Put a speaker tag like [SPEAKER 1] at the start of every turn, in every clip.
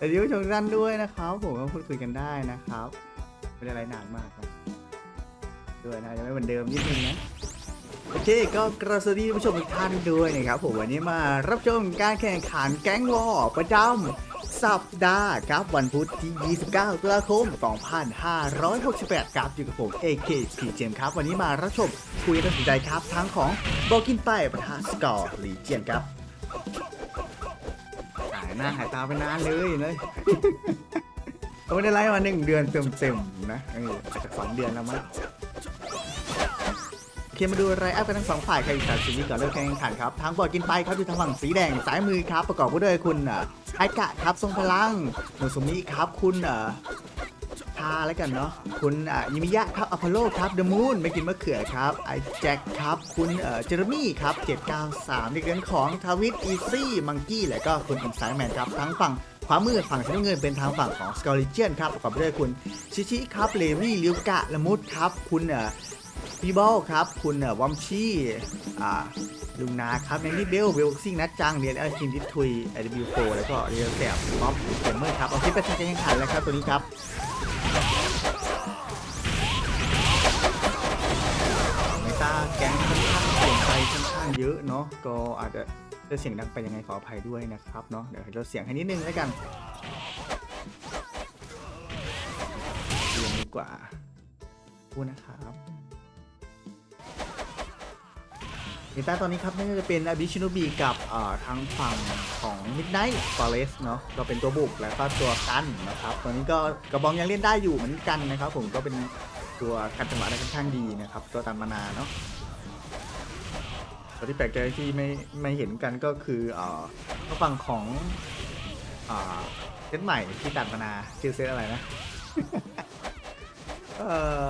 [SPEAKER 1] แต่ที่ผู้ชมทุกท่านด้วยนะครับผมก็พูดคุยกันได้นะครับไม่ได้อะไรหนักมากครับ ด้วยนะยังไม่เหมือนเดิมนิดนึงนะโอเคก็กระสวัสดีผู้ชมทุกท่านด้วยนะครับผมวันนี้มารับชมการแข่งขันแก๊งวอประจำสัปดาห์ครับวันพุธที่ 29 ตุลาคม 2568ครับอยู่กับผม AKP เจมครับวันนี้มารับชมคุยตัดสินใจครับทั้งของบอกินไปประทะสกอร์ลีเจียนครับายหน้าหายตาไปนานเลยเลยก็ไม่ได้ไลฟ์มาหนึ่งเดือนเต็มๆนะเอออาจจะสองเดือนแล้วมั้งโอเคมาดูไรอัพกันทั้งสองฝ่ายใครอีกสามสีก่อนเริ่มการแข่งขันครับทางบอร์ดกินไปครับอยู่ทางฝั่งสีแดงสายมือครับประกอบไปด้วยคุณอะไอกะครับทรงพลังโนซุมิครับคุณอ่อ ทาแล้วกันเนาะคุณอะยิมิยะครับอพอลโลครับเดอะมูนไม่กินมะเขือครับไอแจ็คครับคุณเอ่อเจอร์มี่ครับ793เด็กเรียนของทวิตอีซี่มังกี้และก็คุณอินไซแมนครับทั้งฝั่งขวามือฝั่งสีน้ำเงินเป็นทางฝั่งของสกอริเจียนครับประกอบด้วยคุณชิชิครับเลวี่ลิวกะละมุดครับคุณเอ่อพีบอลครับคุณเอ่อวอมชี่อ่าลุงนาครับแมนนี่เบลเวลซิงนัดจังเรียนเอลคินดิทุยไอเดบิวโฟแล้วก็เรียนแสบม็อบเกมเมอร์ครับเอาคลิปไปการแข่งขันแล้วครับตัวนี้ครับ ตาแก๊งค่อนข้างเปลี่ยนไปค่อนข้างเยอะเนาะก็อาจจะเสียงดังไปยังไงขออภัยด้วยนะครับเนาะเดี๋ยวเราเสียงให้นิดนึงแล้วกันเรียนดีกว่าพูดนะครับเมตาตอนนี้ครับน่าจะเป็นอบิชิโนบีกับเอ่อทางฝั่งของ Midnight Forest เนาะก็เป็นตัวบุกแล้วก็ตัวกันนะครับ ตอนนี้ก็กระบองยังเล่นได้อยู่เหมือนกันนะครับ ผมก็เป็น ตัวกันจังหวะได้ค่อนข้างดีนะครับตัวตันมานาเนาะตัวที่แปลกใจที่ไม่ไม่เห็นกันก็คือเอ่อทางฝั่งของอ่าเซตใหม่ที่ตัดมานาชื่อเซตอะไรนะเอ่อ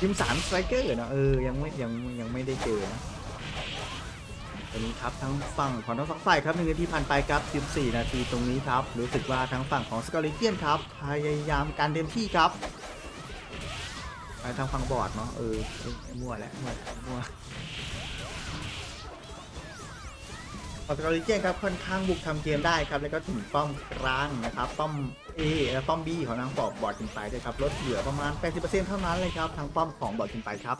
[SPEAKER 1] ยิมสามสไตรเกอร์เนาะเออยังไม่ยังยังไม่ได้เจอนะตอนนี้ครับทั้งฝั่งของทั้งสองฝ่ายครับหนึ่งนาทีผ่านไปครับ 14 นาทีตรงนี้ครับ รู้สึกว่าทั้งฝั่งของสกอริเจียนครับ พยายามการเต็มที่ครับ ทางฟังบอร์ดเนาะเออมั่วแหละมั่วมั่วปอตกริเจนครับค่อนข้างบุกทำเกมได้ครับแล้วก็ถึงป้อมกลางนะครับป้อม A และป้อม B ของทางบอร์ดบอร์ดกินไปด้วยครับลดเหลือประมาณ 80%เท่านั้นเลยครับทางป้อมของบอร์ดกินไปครับ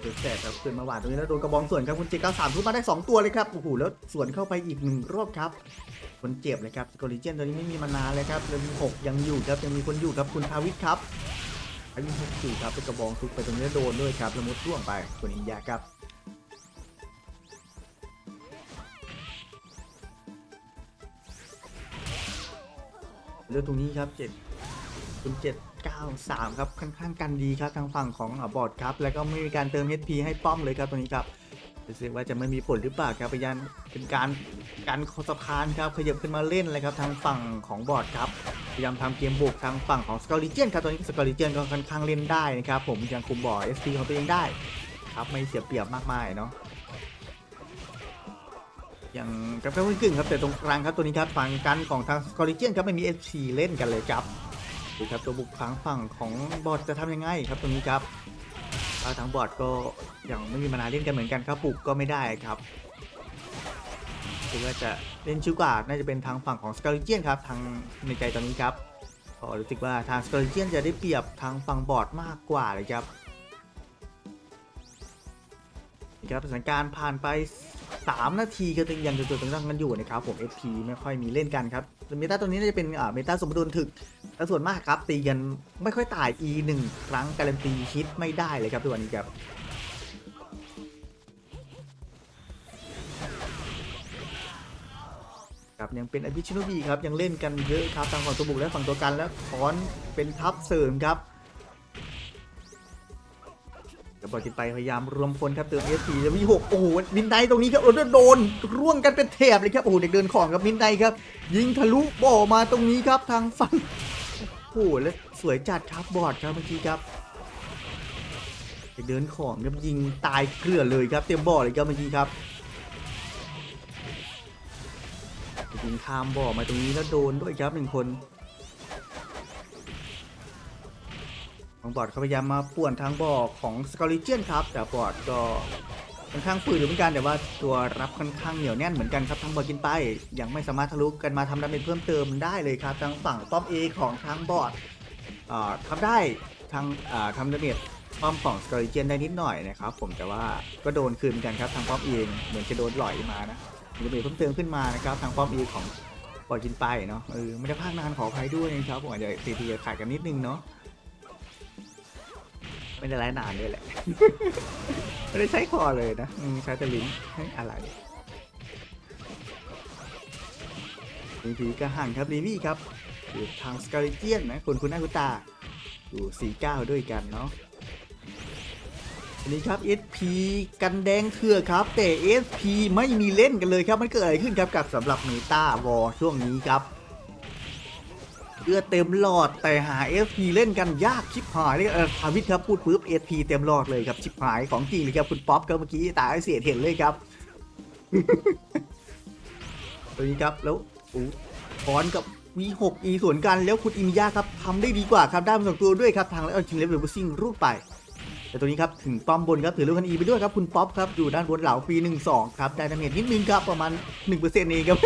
[SPEAKER 1] เดยวแสบครับขึ้นมาหวานตรงนี้แล้วโดนกระบองส่วนครับคุณเจก้าสามทุบมาได้2ตัวเลยครับโอ้โหแล้วส่วนเข้าไปอีกหนึ่งรอบครับ คนเจ็บเลยครับสกอริเจนตัวนี้ไม่มีมานานเลยครับเลยมีหกยังอยู่ครับยังมีคนอยู่ครับคุณทาวิทครับอายุ64ครับเป็นกระบองทุกไปตรงนี้โดนด้วยครับละมุดร่วงไปคนอินยาครับเลือกตรงนี้ครับ 7คุณ793ครับค่อนข้างกันดีครับทางฝั่งของอบอร์ดครับ แล้วก็ไม่มีการเติม HP ให้ป้อมเลยครับตัวนี้ครับรู้สึกว่าจะไม่มีผลหรือเปล่าครับพยายามเป็นการการคอสะพานครับขยับขึ้นมาเล่นเลยครับทางฝั่งของบอร์ดครับพยายามทำเกมบุกทางฝั่งของสกอริเจียนครับตอนนี้สกอริเจียนก็ค่อนข้างเล่นได้นะครับผมยังคุมบอร์ด SP ของตัวเองได้ครับไม่เสียเปรียบมากมายเนาะอย่างกับกึ่งกึ่งครับแต่ตรงกลางครับตัวนี้ครับฝั่งกันของทางสกอริเจียนครับไม่มี SP เล่นกันเลยครับ ดูครับตัวบุกทางฝั่งของบอร์ดจะทำยังไงครับตรงนี้ครับทางบอร์ดก็ยังไม่มีมานาเล่นกันเหมือนกันครับบุกก็ไม่ได้ครับคิดว่าจะเล่นชิวกว่าน่าจะเป็นทางฝั่งของสกอริเจียนครับทางในใจตอนนี้ครับก็รู้สึกว่าทางสกอริเจียนจะได้เปรียบทางฝั่งบอดมากกว่าเลยครับนะครับสถานการณ์ผ่านไป 3 นาทีก็ยังจะตัวตั้งกันอยู่นะครับผม FP ไม่ค่อยมีเล่นกันครับเมตาตัวนี้น่าจะเป็นเมตาสมดุลถึกและส่วนมากครับตีกันไม่ค่อยตาย E 1ครั้งการันตีฮิตไม่ได้เลยครับทุกวันนี้ครับครับยังเป็นอภิชิโนบีครับยังเล่นกันเยอะครับทางฝั่งตัวบุกและฝั่งตัวกันแล้วถอนเป็นทัพเสริมครับ เดี๋ยวบอลกินไปพยายามรวมพลครับเติมเอสีแล้วมีหกโอ้โหมินไดตรงนี้ครับโอ้โหโดนร่วงกันเป็นแถบเลยครับโอ้โหเด็กเดินของครับมินไดครับ ยิงทะลุบ่อมาตรงนี้ครับทางฝั่งโอ้โหแล้วสวยจัดครับบอร์ดครับเมื่อกี้ครับเด็กเดินของครับยิงตายเกลือเลยครับเต็มบ่อเลยครับเมื่อกี้ครับยิงข้ามบ่อมาตรงนี้แล้วโดนด้วยครับหนึ่งคน ทางบอดเขาพยายามมาป่วนทางบ่อของสกอริเจียนครับ แต่บอดก็ค่อนข้างฝืดอยู่เหมือนกันแต่ว่าตัวรับค่อนข้างเหนียวแน่นเหมือนกันครับทางบอดกินไป ยังไม่สามารถทะลุกันมาทำดาเมจเพิ่มเติมได้เลยครับทางฝั่งป้อมเอของทางบอดอทำได้ทางทำดาเมจป้อมของสกอริเจียนได้นิดหน่อยนะครับผมแต่ว่าก็โดนคืนเหมือนกันครับทางป้อมเองเหมือนจะโดนหล่อยมานะดาเมจเพิ่มเติมขึ้นมานะครับทางป้อมเอของบอดกินไปเนาะเออไม่ได้พากนานขออภัยด้วยนะครับผมอาจจะตีทีขาดกันนิดนึงเนาะ ไม่ได้ไล่นานด้วยแหละ ไม่ได้ใช้คอเลยนะอืมใช้แต่ลิ้นให้อะไรบางทีก็ห่างครับลีวี่ครับอยู่ทางสกาลิเจียนนะคนคุณหน้าคุณตาอยู่49ด้วยกันเนาะอันนี้ครับ SP กันแดงเถื่อครับแต่ SP ไม่มีเล่นกันเลยครับมันเกิดอะไรขึ้นครับกับสำหรับเมตาวอช่วงนี้ครับ เลือดเต็มหลอดแต่หา SP เล่นกันยากชิบหายเลยเออทาวิทครับพูดปุ๊บ SP เต็มหลอดเลยครับชิบหายของจริงเลยครับคุณป๊อปครับเมื่อกี้ตาไอเสียเห็นเลยครับตัวนี้ครับแล้วอู้พรกับ V6 E สวนกันแล้วคุณอิมิยาครับทำได้ดีกว่าครับได้มาสองตัวด้วยครับทางแล้วเอาจริงเลเวลบูซิ่งรูดไปแต่ตัวนี้ครับถึงป้อมบนครับถือลูกคันอีไปด้วยครับคุณป๊อปครับอยู่ด้านบนเหล่าปีหนึ่งสองครับได้ดาเมจนิดนึงครับประมาณ1%เองครับ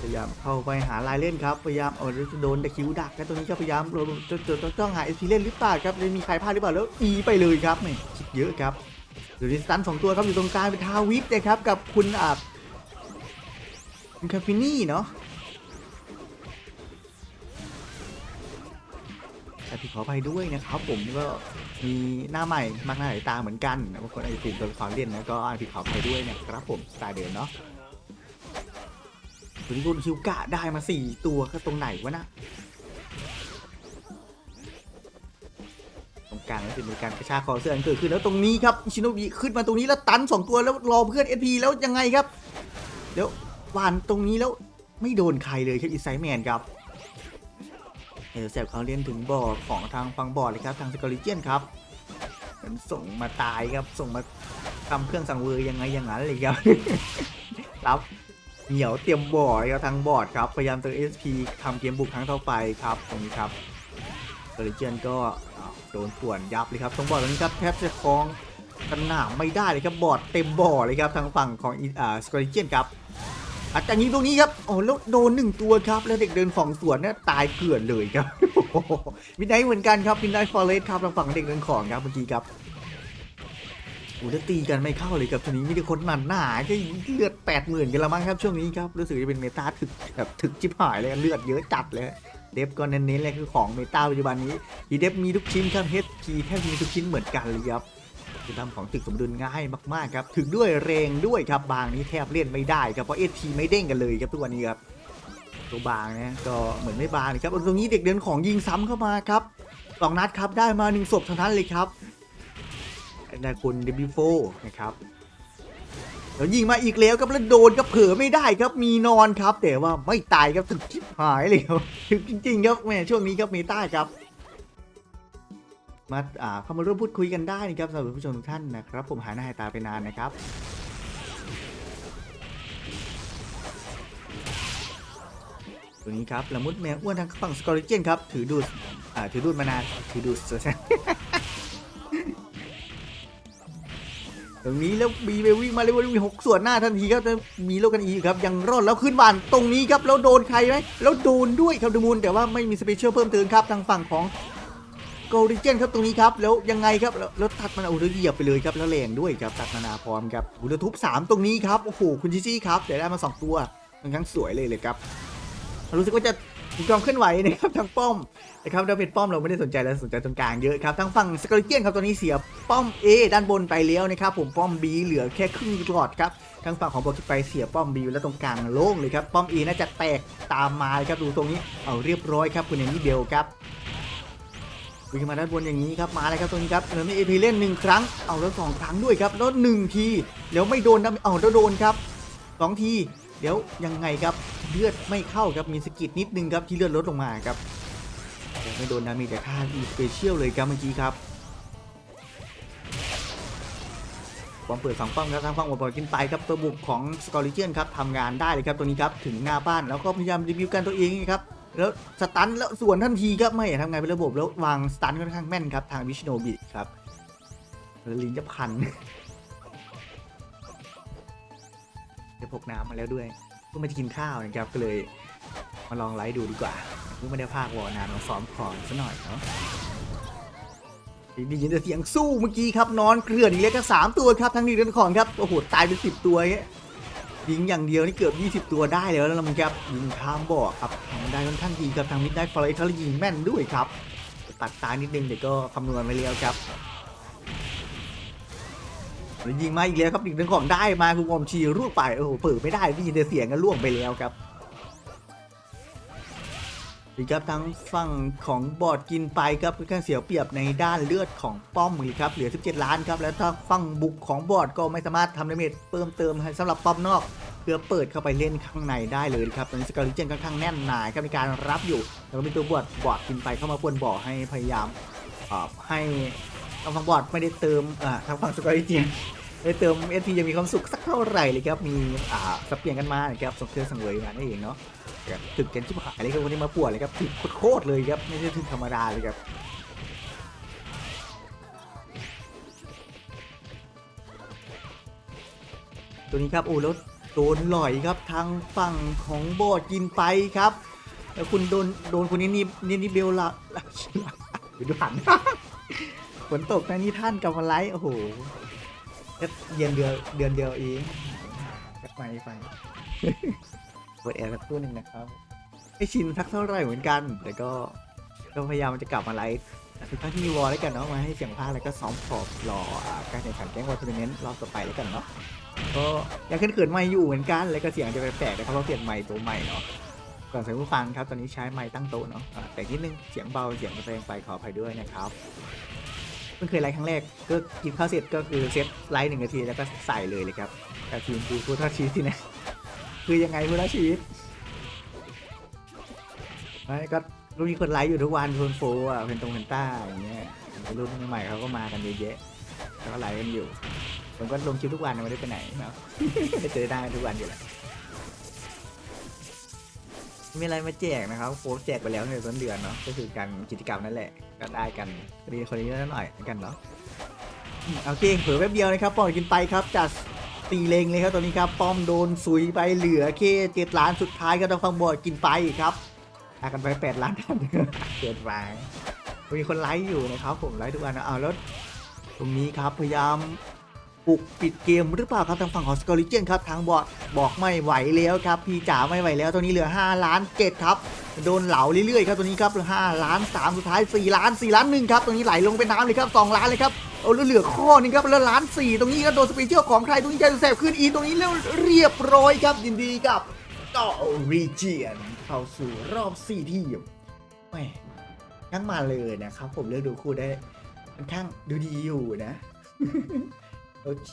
[SPEAKER 1] พยายามเข้าไปหาลายเล่นครับ พยายามเอาจะโดนตะคิวดักแล้วตัวนี้ก็พยายามเราจะจะจะต้องหาเอซีเล่นหรือเปล่าครับจะมีใครพลาดหรือเปล่าแล้วอีไปเลยครับไม่คิดเยอะครับเดี๋ยวดิสตันสองตัวครับอยู่ตรงกลางเป็นทาวิทนะครับกับคุณอ่าคุณคาฟินี่เนาะแต่พี่ขออภัยด้วยนะครับผมก็มีหน้าใหม่มากหน้าหลายตาเหมือนกันบางคนอาจจะติดตัวละครเล่นนะก็พี่ขออภัยด้วยนะครับผมสไตล์เดิมเนาะ ตัวนี้คุณคิวกะได้มา4ตัวก็ตรงไหนวะนะตรงกลางแล้วจะมีการกระชากคอเสื้อเกิดขึ้นแล้วตรงนี้ครับอิชิโนบิขึ้นมาตรงนี้แล้วตัน2ตัวแล้วรอเพื่อน SP แล้วยังไงครับแล้ววานตรงนี้แล้วไม่โดนใครเลยครับอีไซแมนครับเอลแซบเขาเล่นถึงบอร์ดของทางฟังบอร์ดเลยครับทางสกอริเจียนครับมือนส่งมาตายครับส่งมาทำเครื่องสังเวยยังไงอย่างนั้นเลยครับรับ เหนียวเตรียมบอร์ดครับทางบอร์ดครับ พยายามเติม SP ทำเกมบุกครั้งต่อไปครับตรงนี้ครับเกริเจียนก็โดนป่วนยับเลยครับตรงบอร์ดตรงนี้ครับแทบจะคล้องสนามไม่ได้เลยครับบอร์ดเต็มบอร์ดเลยครับทางฝั่งของอ่าสกอริเจียนครับอาจากนี้ตรงนี้ครับโอ้แล้วโดนหนึ่งตัวครับ แล้วเด็กเดินของสวนเนี่ยตายเกลื่อนเลยครับวินไดเหมือนกันครับวินไดฟอร์เรสครับทางฝั่งเด็กเดินของครับเมื่อกี้ครับ โอ้แล้วตีกันไม่เข้าเลยครับทีนี้มีแต่คนหมันหนาแค่เลือดแปดหมื่นกันละมั้งครับช่วงนี้ครับรู้สึกจะเป็นเมตาถึกแบบถึกจิบหายเลยเลือดเยอะจัดเลยเดฟก็เน้นๆเลยคือของเมตาปัจจุบันนี้อีเดฟมีทุกชิ้นครับเฮดพีแทบมีทุกชิ้นเหมือนกันเลยครับคือทำของตึกสมดุลง่ายมากๆครับถึงด้วยแรงด้วยครับบางนี้แทบเล่นไม่ได้ครับเพราะเอทีไม่เด้งกันเลยครับทุกวันนี้ครับตัวบางนะก็เหมือนไม่บางเลยครับตรงนี้เด็กเดินของยิงซ้ำเข้ามาครับสองนัดครับได้มาหนึ่งศพเท่านั้นเลยครับ ได้คุณเดบิโฟนะครับแล้วยิงมาอีกแล้วครับแล้วโดนก็เผลอไม่ได้ครับมีนอนครับ แต่ว่าไม่ตายครับถึงชิบหายเลยครับถึงจริง ๆ ครับแม่ช่วงนี้ครับเมตาครับมาอ่าเข้ามาร่วมพูดคุยกันได้นะครับสำหรับผู้ชมทุกท่านนะครับ ผมหายหน้าหายตาไปนานนะครับตัวนี้ครับละมุดแมวอ้วนทางฝั่งสกอริเจนครับถือดูดอ่าถือดูดมานานถือดูด ตรงนี้แล้วบีไปวิ่งมาเลยวิ่งหกส่วนหน้าทันทีครับมีโลกันอีกครับยังรอดแล้วขึ้นบานตรงนี้ครับแล้วโดนใครไหมแล้วโดนด้วยครับดูมูลแต่ว่าไม่มีสเปเชียลเพิ่มเติมครับทางฝั่งของโกลดิเจนครับตรงนี้ครับแล้วยังไงครับแล้วตัดมันเอาเหยียบไปเลยครับแล้วแรงด้วยครับตัดมานาพร้อมครับบุรทุบสามตรงนี้ครับโอ้โหคุณจิจี้ครับเดี๋ยวได้มาสองตัวค่อนข้งสวยเลยเลยครับรู้สึกว่าจะ มีความเคลื่อนไหวนะครับทางป้อมนะครับดาเมจป้อมเราไม่ได้สนใจแล้วสนใจตรงกลางเยอะครับทางฝั่งสกอริเกียนครับตอนนี้เสียป้อม A ด้านบนไปแล้วนะครับผมป้อม B เหลือแค่ครึ่งหลอดครับทางฝั่งของโบอกิไปเสียป้อม B แล้วตรงกลางโล่งเลยครับป้อม A น่าจะแตกตามมาครับดูตรงนี้เอาเรียบร้อยครับคุณเอนี่เบลครับวิ่งมาด้านบนอย่างนี้ครับมาเลยครับตรงนี้ครับเออไม่เอพีเล่นหนึ่งครั้งเอาแล้วสองครั้งด้วยครับแล้วหนึ่งทีแล้วไม่โดนนะเอาแล้วโดนครับสองทีเดี๋ยวยังไงครับ เลือดไม่เข้าครับมีสะกิดนิดนึงครับที่เลือดลดลงมาครับแต่ไม่โดนดาเมจแต่ค่าอีสเปเชียลเลยครับเมื่อกี้ครับป้อมเปิดสองป้อมครับทางฝั่งบอลกินไปครับตัวบุกของสกอริเจียนครับทำงานได้เลยครับตัวนี้ครับถึงหน้าบ้านแล้วก็พยายามรีวิวกันตัวเองครับแล้วสตันแล้วส่วนทันทีครับไม่ทำงานเป็นระบบแล้ววางสตันค่อนข้างแม่นครับทางวิชโนบิครับแล้วลิ้นจะพันจะพกน้ำมาแล้วด้วย พิ่งมาจะกินข้าวนะครับก็เลยมาลองไลฟ์ดูดีกว่าเพิ่งไม่ได้พากวอนานมาซ้อมคอนซะหน่อยเนาะได้ยินแต่เสียงสู้เมื่อกี้ครับนอนเกลื่อนอีกแล้วก็สามตัวครับทั้งนี้เรื่องของครับโอ้โหตายเป็นสิบตัวเงี้ยยิงอย่างเดียวนี่เกือบ 20 ตัวได้แล้วแล้วมันครับยิงข้ามบ่อครับทำได้ค่อนข้างดีครับทางมิดได้ฟลอยเขายิงแม่นด้วยครับ ตัดตายนิดนึงเดี๋ยวก็คำนวณไว้แล้วครับ แล้วยิงมาอีกแล้วครับอีกหนึ่งของได้มาคุณอมชีร่วงไปโอ้โหเปิดไม่ได้ได้ยินแต่เสียงก็ล่วงไปแล้วครับดีครับทั้งฝั่งของบอดกินไปครับค่อนข้างเสียเปรียบในด้านเลือดของป้อมเลยครับเหลือ 17 ล้านครับแล้วถ้าฝั่งบุกของบอดก็ไม่สามารถทำดาเมจเพิ่มเติมให้สำหรับป้อมนอก เพื่อเปิดเข้าไปเล่นข้างในได้เลยครับตอนนี้สกอริเจนค่อนข้างแน่นหนาครับมีการรับอยู่แล้วก็มีตัวบอดบอดกินไปเข้ามาปวนบ่อให้พยายามให้ ทางฟังบอดไม่ได้เติมอ่าทางฝั่งสกอริเจนไม่ได้เติมเอสพียังมีความสุขสักเท่าไหร่เลยครับ มีอ่าสับเปลี่ยนกันมานะครับส่งเครื่องสังเวยมานั่นเองเนาะครับถึกกันชิบหายเลยครับวันนี้มาปวดเลยครับถึกโคตรเลยครับไม่ใช่ถึกธรรมดาเลยครับตัวนี้ครับโอ้แล้วโดนหลอยครับทางฝั่งของโบอดกินไปครับแล้วคุณโดนโดนคนนี้นี่นี่นี่เบลละละไปดูหัน ฝนตกนะนี่ท่านกับมาไลฟ์โอ้โหแค่เย็นเดือนเดือนเดียวเองไปไปเปิดแอร์สักครู่หนึ่งนะครับไม่ชินสักเท่าไหร่เหมือนกัน แต่ก็ก็พยายามจะกลับมาไลฟ์ทุกครั้งที่มีวอลแล้วกันเนาะมาให้เสียงพากย์แล้วก็ซ้อมขอบรอการแข่งขันแก๊งวอลทัวร์นาเมนต์รอบต่อไปแล้วกันเนาะก็ยังขึ้นเขินๆไม่อยู่เหมือนกันแล้วก็เสียงจะแปลกๆนะครับเพราะเปลี่ยนไมค์ตัวใหม่เนาะก่อนใส่ผู้ฟังครับตอนนี้ใช้ไมค์ตั้งโต๊ะเนาะแต่นิดนึงเสียงเบาเสียงแรงไปขออภัยด้วยนะครับ เพิ่งเคยไลฟ์ครั้งแรกก็กินข้าวเสร็จก็คือเซตไลฟ์หนึ่งนาทีแล้วก็ใส่เลยเลยครับแต่ทีมคือพุทธชีวิตที่ไหนคือยังไงพุทธชีวิตไม่ก็รุ่นนี้คนไลฟ์อยู่ทุกวันคนโฟอะเป็นตรงเป็นต้าอย่างเงี้ยรุ่นใหม่เขาก็มากันเยอะแยะแล้วก็ไลฟ์กันอยู่ผมก็ลงคลิปทุกวันไม่ได้ไปไหนเนาะเจอได้ทุกวันอยู่แหละ มีอะไรมาแจกนะครับโค้ดแจกไปแล้วในต้นเดือนเนาะก็คือการกิจกรรมนั่นแหละก็ได้กันรีคนนี้นิดหน่อยกันเนาะอืมโอเคเผื่อแป๊บเดียวนะครับปล่อยกินไปครับจัดตีเลงเลยครับตอนนี้ครับป้อมโดนซุยไปเหลือแค่เจ็ดล้านสุดท้ายก็ต้องฟังบอดกินไปครับหากันไปแปดล้านท่านเกินไปมีคนไลฟ์อยู่นะครับผมไลฟ์ทุกวันนะอ้าแล้วตรงนี้ครับพยายาม ปลุกปิดเกมหรือเปล่าครับทางฝั่งของสกอริเจนครับทางบอดบอกไม่ไหวแล้วครับพี่จ๋าไม่ไหวแล้วตอนนี้เหลือ 5 ล้านเจ็ดครับโดนเหลาเรื่อยๆครับตัวนี้ครับเหลือ5ล้าน3สุดท้าย4ล้าน4ล้านหนึ่งครับตรงนี้ไหลลงเป็นน้ำเลยครับ2ล้านเลยครับเอาแล้วเหลือข้อหนึงครับแล้วล้าน4ตรงนี้ก็โดนสเปเชียลของใครตรงนี้จะแสบขึ้นอีกตรงนี้แล้วเรียบร้อยครับยินดีกับต่อรีเจียนเข้าสู่รอบ4ทีมแหม่ยังมาเลยนะครับ ผมเลือกดูคู่ได้ค่อนข้างดูดีอยู่นะ โอเค